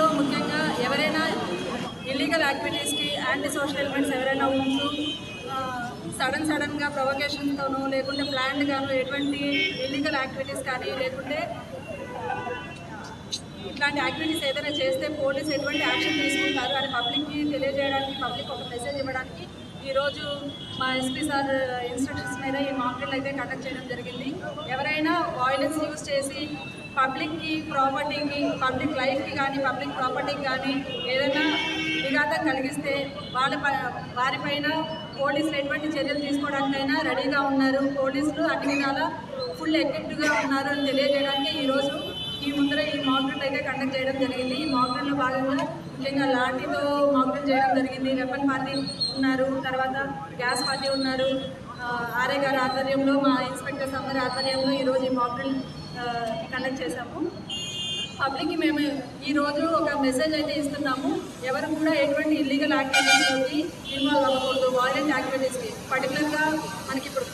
దాంట్లో ముఖ్యంగా ఎవరైనా ఇల్లీగల్ యాక్టివిటీస్కి యాంటీ సోషల్ ఎలిమెంట్స్ ఎవరైనా ఉంటూ సడన్ సడన్గా ప్రొవకేషన్తోనూ లేకుంటే ప్లాంట్ ఎటువంటి ఇల్లీగల్ యాక్టివిటీస్ కానీ లేకుంటే ఇట్లాంటి యాక్టివిటీస్ ఏదైనా చేస్తే పోలీస్ ఎటువంటి యాక్షన్ తీసుకుంటారు అని పబ్లిక్కి తెలియజేస్తారు ఈరోజు మా ఎస్పీ సార్ ఇన్స్ట్రక్షన్స్ మీద ఈ మాక్డ్రిల్ అయితే కండక్ట్ చేయడం జరిగింది. ఎవరైనా వాయిలెన్స్ యూజ్ చేసి పబ్లిక్కి ప్రాపర్టీకి పబ్లిక్ లైఫ్కి కానీ పబ్లిక్ ప్రాపర్టీకి కానీ ఏదైనా విఘాతం కలిగిస్తే వాళ్ళ ప- వారిపైన పోలీసులు ఎటువంటి చర్యలు తీసుకోవడానికైనా రెడీగా ఉన్నారు. పోలీసులు అన్ని విధాల ఫుల్ ఎక్టివ్గా ఉన్నారు అని తెలియజేయడానికి ఈరోజు ఈ ముందర ఈ మాక్డ్రిల్ అయితే కండక్ట్ చేయడం జరిగింది. ఈ మాక్డ్రిల్లో భాగంగా ముఖ్యంగా లాఠీతో చేయడం జరిగింది. వెపన్ పార్టీ ఉన్నారు. తర్వాత గ్యాస్ పార్టీ ఉన్నారు. ఆర్ఏ గారి ఆధ్వర్యంలో మా ఇన్స్పెక్టర్స్ అందరి ఆధ్వర్యంలో ఈరోజు ఈ మాక్డ్రిల్ కండక్ట్ చేశాము. పబ్లిక్కి మేము ఈరోజు ఒక మెసేజ్ అయితే ఇస్తున్నాము. ఎవరు కూడా ఎటువంటి ఇల్లీగల్ యాక్టివిటీస్లోకి ఇన్వాల్వ్ అవ్వకూడదు. వాయిలెంట్ యాక్టివిటీస్కి పర్టికులర్గా మనకి ఇప్పుడు